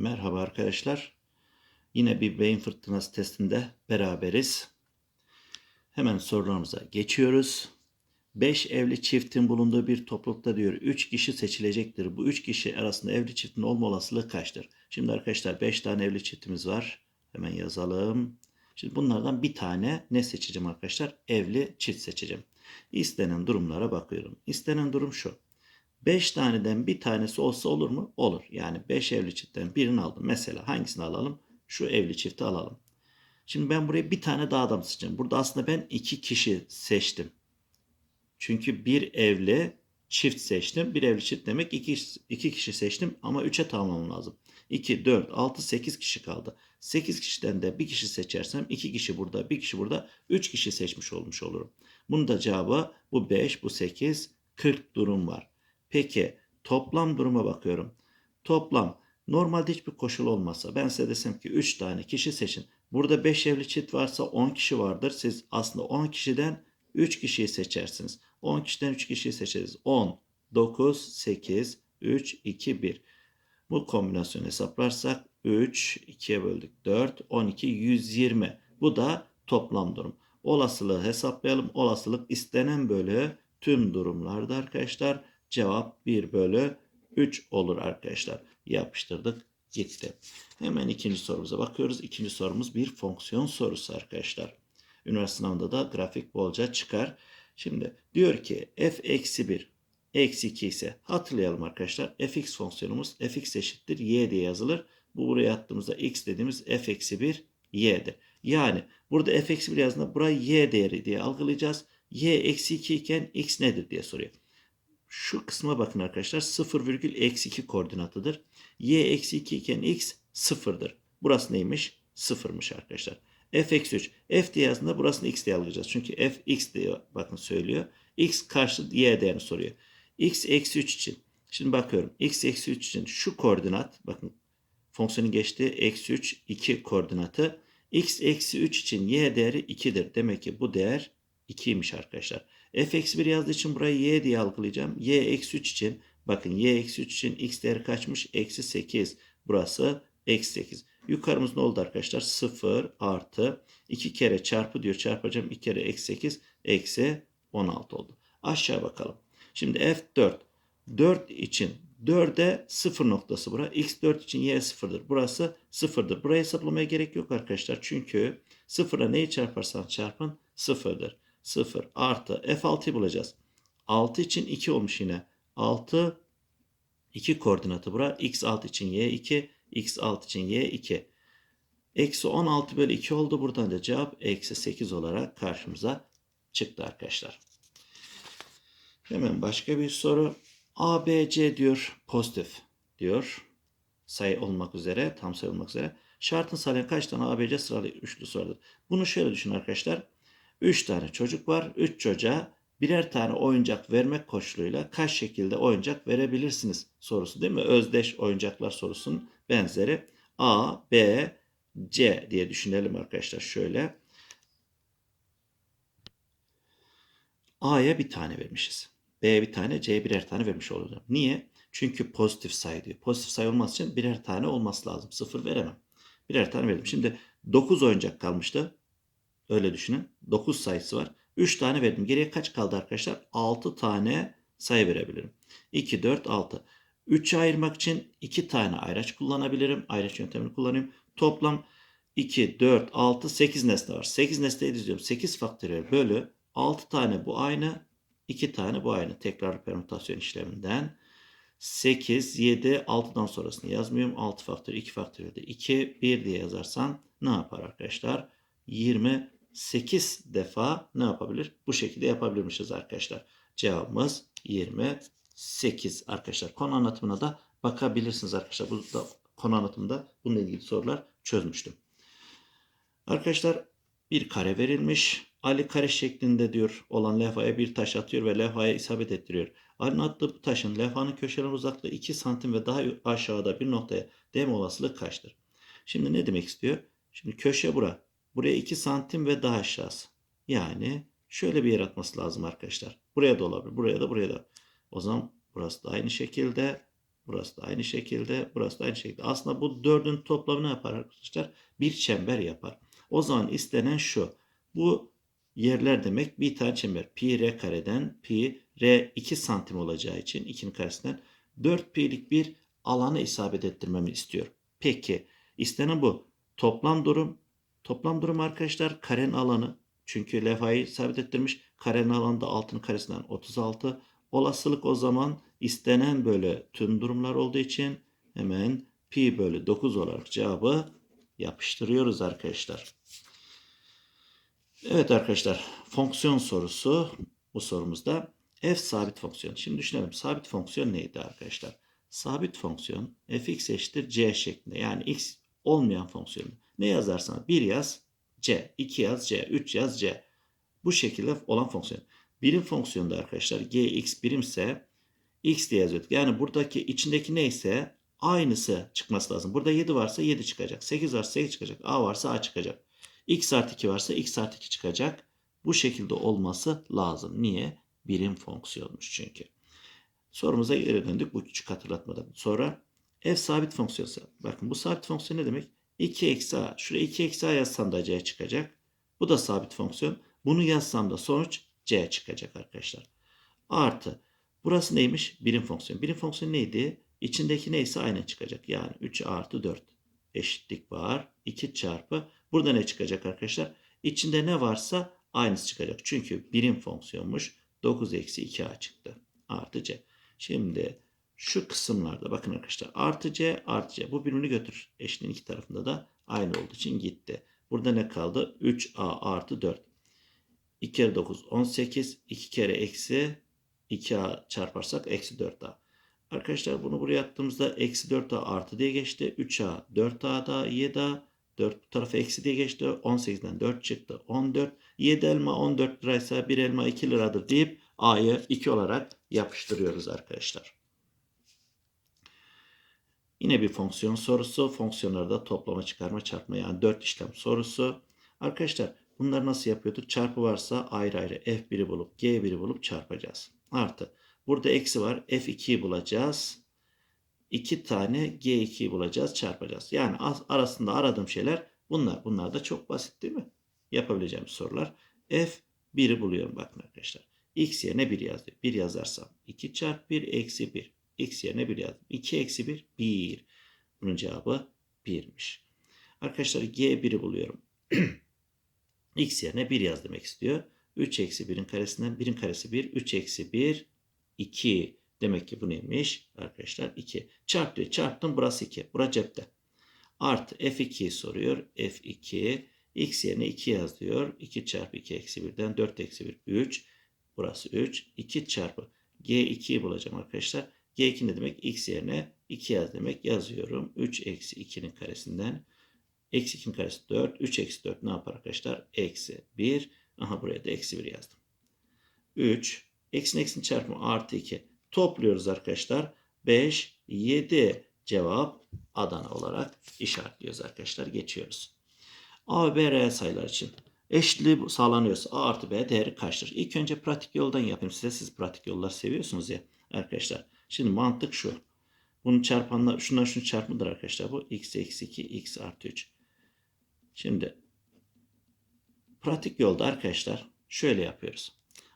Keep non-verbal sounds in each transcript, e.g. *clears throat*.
Merhaba arkadaşlar. Yine bir beyin fırtınası testinde beraberiz. Hemen sorularımıza geçiyoruz. 5 evli çiftin bulunduğu bir toplulukta diyor 3 kişi seçilecektir. Bu 3 kişi arasında evli çiftin olma olasılığı kaçtır? Şimdi arkadaşlar 5 tane evli çiftimiz var. Hemen yazalım. Şimdi bunlardan bir tane ne seçeceğim arkadaşlar? Evli çift seçeceğim. İstenen durumlara bakıyorum. İstenen durum şu. 5 taneden bir tanesi olsa olur mu? Olur. Yani 5 evli çiftten birini aldım. Mesela hangisini alalım? Şu evli çifti alalım. Şimdi ben buraya bir tane daha adam seçeceğim. Burada aslında ben iki kişi seçtim. Çünkü bir evli çift seçtim. Bir evli çift demek iki, iki kişi seçtim ama 3'e tamamlamam lazım. 2, 4, 6, 8 kişi kaldı. 8 kişiden de bir kişi seçersem 2 kişi burada, bir kişi burada 3 kişi seçmiş olmuş olurum. Bunun da cevabı bu 5, bu 8, 40 durum var. Peki toplam duruma bakıyorum. Toplam normalde hiçbir koşul olmazsa ben size desem ki 3 tane kişi seçin. Burada 5 evli çift varsa 10 kişi vardır. Siz aslında 10 kişiden 3 kişiyi seçersiniz. 10 kişiden 3 kişiyi seçeriz. 10, 9, 8, 3, 2, 1. Bu kombinasyonu hesaplarsak 3, 2'ye böldük 4, 12, 120. Bu da toplam durum. Olasılığı hesaplayalım. Olasılık istenen bölü tüm durumlarda arkadaşlar cevap 1 bölü 3 olur arkadaşlar. Yapıştırdık gitti. Hemen ikinci sorumuza bakıyoruz. İkinci sorumuz bir fonksiyon sorusu arkadaşlar. Üniversite sınavında da grafik bolca çıkar. Şimdi diyor ki f eksi 1 eksi 2 ise hatırlayalım arkadaşlar. fx fonksiyonumuz fx eşittir y diye yazılır. Bu buraya attığımızda x dediğimiz f eksi 1 y'dir. Yani burada f eksi 1 yazdığında burayı y değeri diye algılayacağız. y eksi 2 iken x nedir diye soruyor. Şu kısma bakın arkadaşlar 0 virgül eksi 2 koordinatıdır. y eksi 2 iken x 0'dır. Burası neymiş? 0'mış arkadaşlar. f eksi 3. f diye yazdığında burasını x diye algılayacağız. Çünkü f x diye bakın söylüyor. x karşı y değerini soruyor. x eksi 3 için. Şimdi bakıyorum. x eksi 3 için şu koordinat bakın fonksiyonun geçtiği eksi 3 2 koordinatı. x eksi 3 için y değeri 2'dir. Demek ki bu değer 2'ymiş arkadaşlar. F eksi 1 yazdığı için burayı y diye algılayacağım. y eksi 3 için bakın y eksi 3 için x değeri kaçmış? Eksi 8. Burası eksi 8. Yukarımız ne oldu arkadaşlar? 0 artı 2 kere çarpı diyor. Çarpacağım 2 kere eksi 8 eksi 16 oldu. Aşağı bakalım. Şimdi f4. 4 için 4'e 0 noktası bura. x4 için y 0'dır. Burası 0'dır. Burayı hesaplamaya gerek yok arkadaşlar. Çünkü 0'a neyi çarparsan çarpın 0'dır. 0 artı f6'yı bulacağız. 6 için 2 olmuş yine. 6 2 koordinatı bura. x6 için y2 x6 için y2. Eksi 16 bölü 2 oldu. Buradan da cevap eksi 8 olarak karşımıza çıktı arkadaşlar. Hemen başka bir soru. A, B, C diyor pozitif diyor. Sayı olmak üzere, tam sayı olmak üzere. Şartın sağlayan kaç tane A, B, C sıralı üçlüsü vardır? Bunu şöyle düşün arkadaşlar. 3 tane çocuk var. 3 çocuğa birer tane oyuncak vermek koşuluyla kaç şekilde oyuncak verebilirsiniz sorusu değil mi? Özdeş oyuncaklar sorusunun benzeri. A, B, C diye düşünelim arkadaşlar şöyle. A'ya bir tane vermişiz. B'ye bir tane, C'ye birer tane vermiş olacağım. Niye? Çünkü pozitif sayı diyor. Pozitif sayı olması için birer tane olması lazım. Sıfır veremem. Birer tane verdim. Şimdi 9 oyuncak kalmıştı. Öyle düşünün. 9 sayısı var. 3 tane verdim. Geriye kaç kaldı arkadaşlar? 6 tane sayı verebilirim. 2, 4, 6. 3'e ayırmak için 2 tane ayraç kullanabilirim. Ayraç yöntemini kullanayım. Toplam 2, 4, 6, 8 nesne var. 8 nesneyi diziyorum. 8 faktöriyel bölü 6 tane bu aynı. 2 tane bu aynı. Tekrar permütasyon işleminden. 8, 7, 6'dan sonrasını yazmıyorum. 6 faktör, 2 faktöriyel de 2, 1 diye yazarsan ne yapar arkadaşlar? 28 defa ne yapabilir? Bu şekilde yapabilirmişiz arkadaşlar. Cevabımız 28 arkadaşlar. Konu anlatımına da bakabilirsiniz arkadaşlar. Bu da konu anlatımında bununla ilgili sorular çözmüştüm. Arkadaşlar bir kare verilmiş. Ali kare şeklinde diyor olan levhaya bir taş atıyor ve levhaya isabet ettiriyor. Ali'nin attığı bu taşın levhanın köşelerine uzaklığı 2 santim ve daha aşağıda bir noktaya değme olasılığı kaçtır? Şimdi ne demek istiyor? Şimdi köşe bura. Buraya 2 santim ve daha aşağısı. Yani şöyle bir yer atması lazım arkadaşlar. Buraya da olabilir. Buraya da buraya da. O zaman burası da aynı şekilde. Burası da aynı şekilde. Burası da aynı şekilde. Aslında bu dördün toplamı ne yapar arkadaşlar? Bir çember yapar. O zaman istenen şu. Bu yerler demek bir tane çember. Pi r kareden pi r 2 santim olacağı için 2'nin karesinden 4 pi'lik bir alanı isabet ettirmemi istiyor. Peki istenen bu. Toplam durum toplam durum arkadaşlar karenin alanı. Çünkü levhayı sabit ettirmiş. Karenin alanı da altının karesinden 36. Olasılık o zaman istenen böyle tüm durumlar olduğu için hemen pi bölü 9 olarak cevabı yapıştırıyoruz arkadaşlar. Evet arkadaşlar fonksiyon sorusu bu sorumuzda f sabit fonksiyon. Şimdi düşünelim sabit fonksiyon neydi arkadaşlar? Sabit fonksiyon fx eşittir c şeklinde yani x olmayan fonksiyon. Ne yazarsan 1 yaz c, 2 yaz c, 3 yaz c. Bu şekilde olan fonksiyon. Birim fonksiyonda arkadaşlar gx birimse x diye yazıyorduk. Yani buradaki içindeki neyse aynısı çıkması lazım. Burada 7 varsa 7 çıkacak. 8 varsa 8 çıkacak. A varsa A çıkacak. x artı 2 varsa x artı 2 çıkacak. Bu şekilde olması lazım. Niye? Birim fonksiyonmuş çünkü. Sorumuza geri döndük bu küçük hatırlatmadan. Sonra f sabit fonksiyonsa. Bakın bu sabit fonksiyon ne demek? 2 eksi a. Şuraya 2 eksi a yazsam da c çıkacak. Bu da sabit fonksiyon. Bunu yazsam da sonuç c çıkacak arkadaşlar. Artı. Burası neymiş? Birim fonksiyon. Birim fonksiyon neydi? İçindeki neyse aynı çıkacak. Yani 3 artı 4 eşitlik var. 2 çarpı. Burada ne çıkacak arkadaşlar? İçinde ne varsa aynısı çıkacak. Çünkü birim fonksiyonmuş. 9 eksi 2a çıktı. Artı c. Şimdi şu kısımlarda bakın arkadaşlar artı c artı c bu birbirini götür. Eşinin iki tarafında da aynı olduğu için gitti. Burada ne kaldı? 3a artı 4. 2 kere 9 18. 2 kere eksi 2a çarparsak eksi 4a. Arkadaşlar bunu buraya attığımızda eksi 4a artı diye geçti. 3a 4a da 7a 4 bu tarafa eksi diye geçti. 18'den 4 çıktı. 14. 7 elma 14 liraysa 1 elma 2 liradır deyip a'yı 2 olarak yapıştırıyoruz arkadaşlar. Yine bir fonksiyon sorusu. Fonksiyonlarda toplama, çıkarma, çarpma yani 4 işlem sorusu. Arkadaşlar bunları nasıl yapıyorduk? Çarpı varsa ayrı ayrı f1'i bulup g1'i bulup çarpacağız. Artı. Burada eksi var. f2'yi bulacağız. 2 tane g2'yi bulacağız, çarpacağız. Yani arasında aradığım şeyler bunlar. Bunlar da çok basit değil mi? Yapabileceğim sorular. f1'i buluyorum bakın arkadaşlar. x yerine 1 yazdım. 1 yazarsam 2 çarpı 1 eksi 1. x yerine 1 yazdım. 2 eksi 1 1. Bunun cevabı 1'miş. Arkadaşlar g1'i buluyorum. *clears throat* x yerine 1 yaz demek istiyor. 3 eksi 1'in karesinden 1'in karesi 1. 3 eksi 1 2. Demek ki bu neymiş arkadaşlar? 2. Çarp diyor. Çarptım burası 2. Burası cepte. Artı f2'yi soruyor. f2 x yerine 2 yaz diyor. 2 çarpı 2 eksi 1'den 4 eksi 1 3. Burası 3. 2 çarpı g2'yi bulacağım arkadaşlar. G2 ne demek? x yerine 2 yaz demek. Yazıyorum. 3 eksi 2'nin karesinden. Eksi 2'nin karesi 4. 3 eksi 4 ne yapar arkadaşlar? Eksi 1. Aha buraya da eksi 1 yazdım. 3. Eksin eksin çarpımı artı 2. Topluyoruz arkadaşlar. 5, 7 cevap Adana olarak işaretliyoruz arkadaşlar. Geçiyoruz. A ve B reel sayılar için eşitliği sağlanıyorsa A artı B değeri kaçtır? İlk önce pratik yoldan yapayım size. Siz pratik yollar seviyorsunuz ya arkadaşlar. Şimdi mantık şu. Bunu çarpanlar, şundan şunu çarpmadır arkadaşlar. Bu x eksi 2, x artı 3. Şimdi pratik yolda arkadaşlar şöyle yapıyoruz.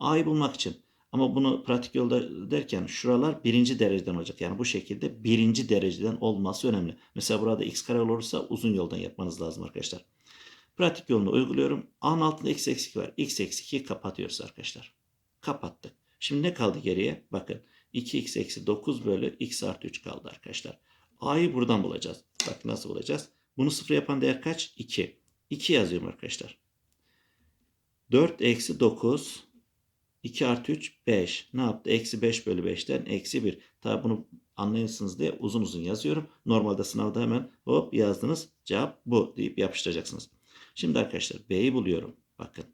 A'yı bulmak için ama bunu pratik yolda derken şuralar birinci dereceden olacak. Yani bu şekilde birinci dereceden olması önemli. Mesela burada x kare olursa uzun yoldan yapmanız lazım arkadaşlar. Pratik yolunu uyguluyorum. A'nın altında x eksi 2 var. x eksi 2'yi kapatıyoruz arkadaşlar. Kapattık. Şimdi ne kaldı geriye? Bakın 2x eksi 9 bölü x artı 3 kaldı arkadaşlar. A'yı buradan bulacağız. Bak nasıl bulacağız? Bunu sıfır yapan değer kaç? 2. 2 yazıyorum arkadaşlar. 4 eksi 9 2 artı 3 5. Ne yaptı? Eksi 5 bölü 5'ten eksi 1. Tabi bunu anlayasınız diye uzun uzun yazıyorum. Normalde sınavda hemen hop yazdınız. Cevap bu deyip yapıştıracaksınız. Şimdi arkadaşlar B'yi buluyorum. Bakın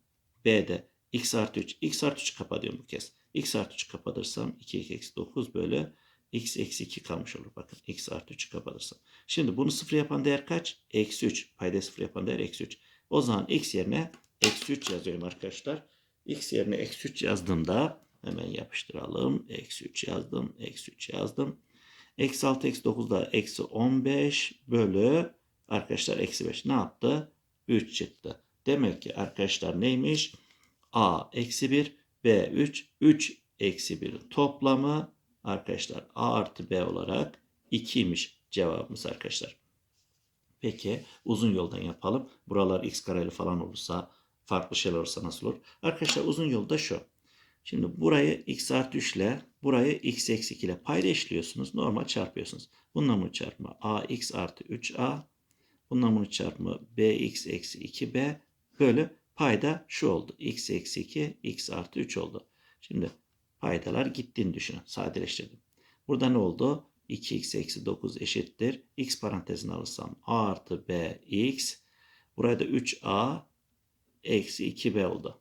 B'de x artı 3. x artı 3 kapatıyorum bu kez. X artı 3 kapatırsam 2 2 eksi 9 bölü x eksi 2 kalmış olur. Bakın x artı 3'ü kapatırsam. Şimdi bunu sıfır yapan değer kaç? Eksi 3. Payda sıfır yapan değer eksi 3. O zaman x yerine eksi 3 yazıyorum arkadaşlar. X yerine eksi 3 yazdığımda hemen yapıştıralım. Eksi 3 yazdım. Eksi 3 yazdım. Eksi 6 eksi 9 da eksi 15 bölü arkadaşlar eksi 5 ne yaptı? 3 çıktı. Demek ki arkadaşlar neymiş? A eksi 1 B 3 3 eksi 1'in toplamı arkadaşlar A artı B olarak 2'ymiş cevabımız arkadaşlar. Peki uzun yoldan yapalım. Buralar x kareli falan olursa farklı şeyler olursa nasıl olur? Arkadaşlar uzun yolda şu. Şimdi burayı x artı 3 ile burayı x eksi 2 ile payda eşliyorsunuz. Normal çarpıyorsunuz. Bununla bunu çarpma ax artı 3a. Bununla bunu çarpma bx eksi 2b. Bölü payda şu oldu. x eksi 2 x artı 3 oldu. Şimdi paydalar gittiğini düşünün. Sadeleştirdim. Burada ne oldu? 2x eksi 9 eşittir. x parantezine alırsam a artı b x. Burada 3a eksi 2b oldu.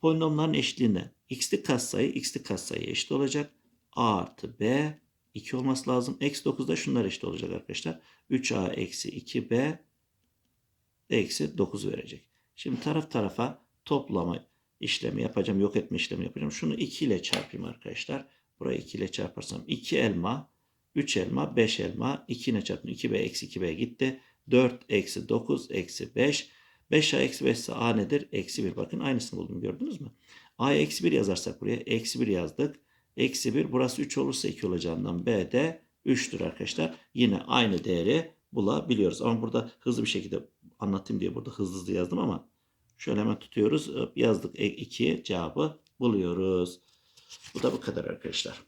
Polinomların eşitliğinde x'li katsayı x'li katsayı eşit olacak. a artı b 2 olması lazım. Eksi 9'da şunlar eşit olacak arkadaşlar. 3a eksi 2b eksi 9 verecek. Şimdi taraf tarafa toplama işlemi yapacağım. Yok etme işlemi yapacağım. Şunu 2 ile çarpayım arkadaşlar. Burayı 2 ile çarparsam 2 elma, 3 elma, 5 elma. 2 ile çarptım. 2b eksi 2b gitti. 4 eksi 9 eksi 5. 5a eksi 5 ise a nedir? Eksi 1. Bakın aynısını buldum gördünüz mü? a'ya eksi 1 yazarsak buraya eksi 1 yazdık. Eksi 1 burası 3 olursa 2 olacağından b de 3'tür arkadaşlar. Yine aynı değeri bulabiliyoruz. Ama burada hızlı bir şekilde anlatayım diye burada hızlı hızlı yazdım ama şöyle hemen tutuyoruz. Yazdık 2 cevabı buluyoruz. Bu da bu kadar arkadaşlar.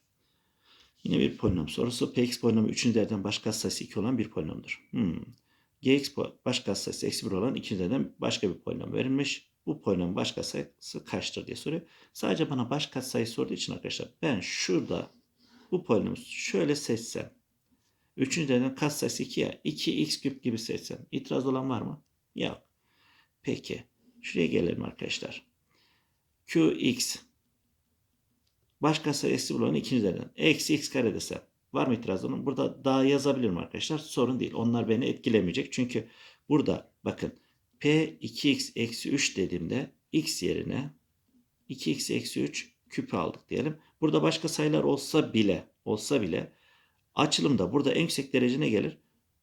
Yine bir polinom sorusu. Px polinomu 3. değerden baş katsayısı 2 olan bir polinomdur. Hmm. Gx baş katsayısı eksi 1 olan 2. değerden başka bir polinom verilmiş. Bu polinomun baş katsayısı kaçtır diye soruyor. Sadece bana baş katsayı sorduğu için arkadaşlar ben şurada bu polinomu şöyle seçsem. 3. değerden katsayısı 2 ya 2x küp gibi seçsem. İtiraz olan var mı? Yok. Peki. Şuraya gelelim arkadaşlar. Qx baş katsayı eksi 1 olan ikinci değerden. Eksi x kare desem. Var mı itiraz onun? Burada daha yazabilirim arkadaşlar. Sorun değil. Onlar beni etkilemeyecek. Çünkü burada bakın p 2x eksi 3 dediğimde x yerine 2x eksi 3 küpü aldık diyelim. Burada başka sayılar olsa bile olsa bile açılımda burada en yüksek derece ne gelir?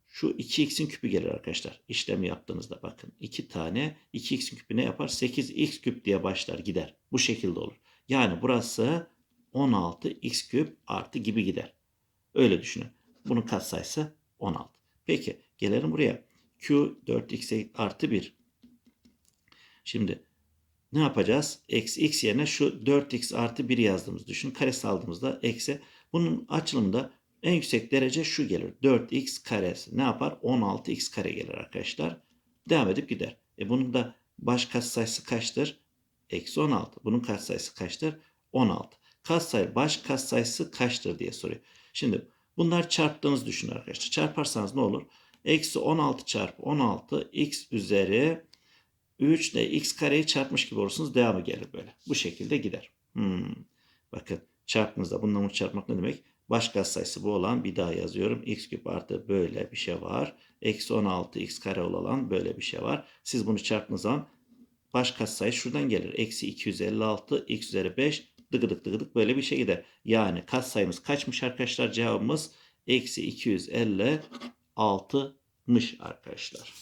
Şu 2x'in küpü gelir arkadaşlar. İşlemi yaptığınızda bakın. 2 tane 2x'in küpü ne yapar? 8x küp diye başlar gider. Bu şekilde olur. Yani burası 16x küp artı gibi gider. Öyle düşünün. Bunun katsayısı 16. Peki gelelim buraya. Q 4x artı 1. Şimdi ne yapacağız? Eksi x yerine şu 4x artı 1 yazdığımız düşün. Karesi aldığımızda eksi. Bunun açılımında en yüksek derece şu gelir. 4x karesi. Ne yapar? 16x kare gelir arkadaşlar. Devam edip gider. E bunun da baş katsayısı kaçtır? Eksi 16. Bunun katsayısı kaçtır? 16. Katsayı baş katsayısı kaçtır diye soruyor. Şimdi bunlar çarptığınızı düşünün arkadaşlar. Çarparsanız ne olur? Eksi 16 çarpı 16 x üzeri 3 ile x kareyi çarpmış gibi olursunuz. Devamı gelir böyle. Bu şekilde gider. Hmm. Bakın çarptığınızda bununla bunu çarpmak ne demek? Baş katsayısı bu olan bir daha yazıyorum. x küp artı böyle bir şey var. Eksi 16 x kare olan böyle bir şey var. Siz bunu çarptığınız zaman baş katsayı şuradan gelir. Eksi 256 x üzeri 5 dıgıdık dıgıdık böyle bir şey gider. Yani katsayımız kaçmış arkadaşlar? Cevabımız eksi 256'mış arkadaşlar.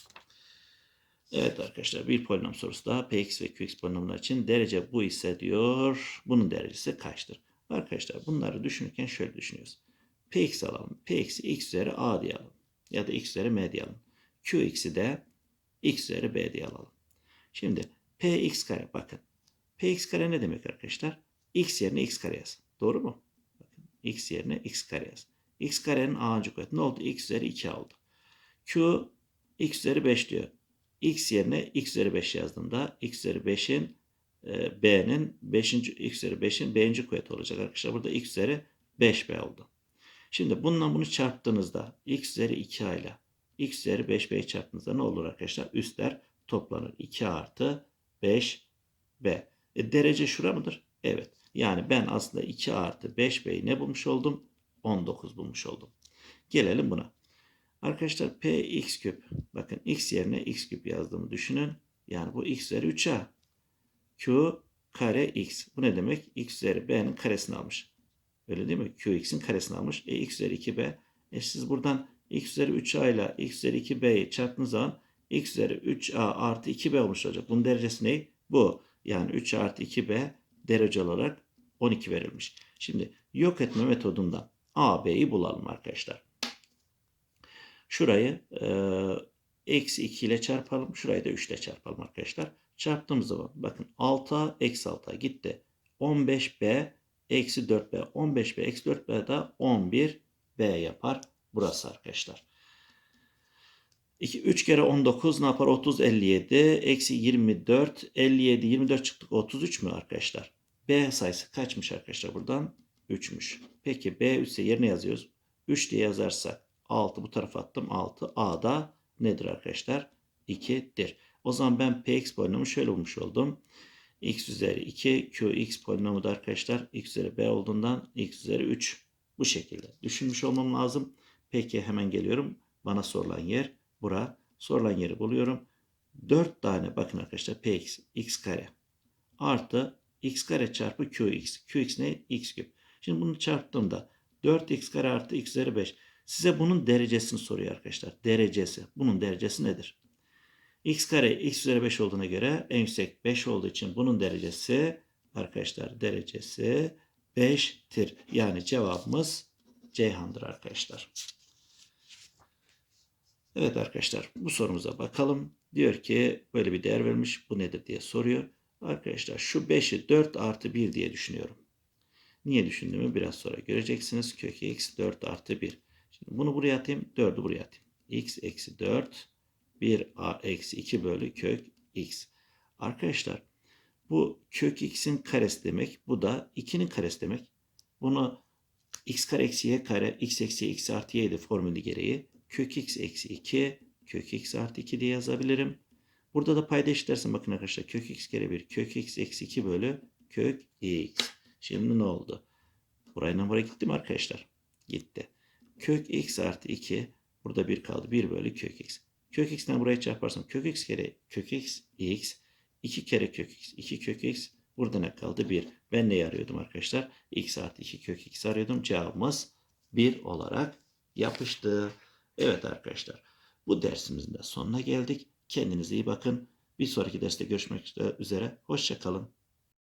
Evet arkadaşlar bir polinom sorusu daha. Px ve Qx polinomlar için derece bu ise diyor. Bunun derecesi kaçtır? Arkadaşlar bunları düşünürken şöyle düşünüyoruz. Px alalım. Px'i x üzeri a diye. Ya da x üzeri m diye alalım. Qx'i de x üzeri b diye alalım. Şimdi px kare bakın. px kare ne demek arkadaşlar? x yerine x kare yaz. Doğru mu? Bakın, x yerine x kare yaz. x karenin a'ncı kuvveti ne oldu? x üzeri 2 oldu. q x üzeri 5 diyor. x yerine x üzeri 5 yazdığımda x üzeri 5'in e, b'nin 5. x üzeri 5'in b'inci kuvveti olacak arkadaşlar. Burada x üzeri 5b oldu. Şimdi bununla bunu çarptığınızda x üzeri 2a ile x üzeri 5b'yi çarptığınızda ne olur arkadaşlar? Üstler toplanır. 2 artı 5b. E, derece şura mıdır? Evet. Yani ben aslında 2 artı 5b'yi ne bulmuş oldum? 19 bulmuş oldum. Gelelim buna. Arkadaşlar p x küp. Bakın x yerine x küp yazdığımı düşünün. Yani bu x üzeri 3a. Q kare x. Bu ne demek? x üzeri b'nin karesini almış. Öyle değil mi? Qx'in karesini almış. E x üzeri 2b. E siz buradan x üzeri 3a ile x üzeri 2b'yi çarptığınız zaman x üzeri 3a artı 2b olmuş olacak. Bunun derecesi ne? Bu. Yani 3 artı 2b derece olarak 12 verilmiş. Şimdi yok etme metodundan a, b'yi bulalım arkadaşlar. Şurayı eksi 2 ile çarpalım. Şurayı da 3 ile çarpalım arkadaşlar. Çarptığımız zaman bakın 6'a eksi 6'a gitti. 15b eksi 4b. 15b eksi 4b da 11b yapar. Burası arkadaşlar. 2, 3 kere 19 ne yapar? 30, 57. Eksi 24, 57, 24 çıktık. 33 mü arkadaşlar? B sayısı kaçmış arkadaşlar buradan? 3'müş. Peki B 3 ise yerine yazıyoruz. 3 diye yazarsak 6 bu tarafa attım. 6. A da nedir arkadaşlar? 2'dir. O zaman ben Px polinomu şöyle bulmuş oldum. x üzeri 2 Qx polinomu da arkadaşlar x üzeri b olduğundan x üzeri 3. Bu şekilde düşünmüş olmam lazım. Peki hemen geliyorum. Bana sorulan yer bura. Sorulan yeri buluyorum. 4 tane bakın arkadaşlar px x kare artı x kare çarpı qx. qx ne? x küp. Şimdi bunu çarptığımda 4x kare artı x üzeri 5. Size bunun derecesini soruyor arkadaşlar. Derecesi. Bunun derecesi nedir? X kare x üzeri 5 olduğuna göre en yüksek 5 olduğu için bunun derecesi arkadaşlar derecesi 5'tir. Yani cevabımız Ceyhan'dır arkadaşlar. Evet arkadaşlar bu sorumuza bakalım. Diyor ki böyle bir değer vermiş. Bu nedir diye soruyor. Arkadaşlar şu 5'i 4 artı 1 diye düşünüyorum. Niye düşündüğümü biraz sonra göreceksiniz. Kök x 4 artı 1. Şimdi bunu buraya atayım. 4'ü buraya atayım. x eksi 4 1 a eksi 2 bölü kök x. Arkadaşlar bu kök x'in karesi demek. Bu da 2'nin karesi demek. Bunu x kare eksi y kare x eksi x artı y'de formülü gereği kök x eksi 2 kök x artı 2 diye yazabilirim. Burada da payda eşitlersin bakın arkadaşlar kök x kere 1 kök x eksi 2 bölü kök x. Şimdi ne oldu? Burayla buraya gitti mi arkadaşlar? Gitti. Kök x artı 2 burada 1 kaldı. 1 bölü kök x. Kök x'den buraya çarparsam kök x kere kök x x 2 kere kök x 2 kök x burada ne kaldı? 1. Ben neyi arıyordum arkadaşlar? x artı 2 kök x arıyordum. Cevabımız 1 olarak yapıştı. Evet arkadaşlar bu dersimizin de sonuna geldik. Kendinize iyi bakın. Bir sonraki derste görüşmek üzere. Hoşçakalın.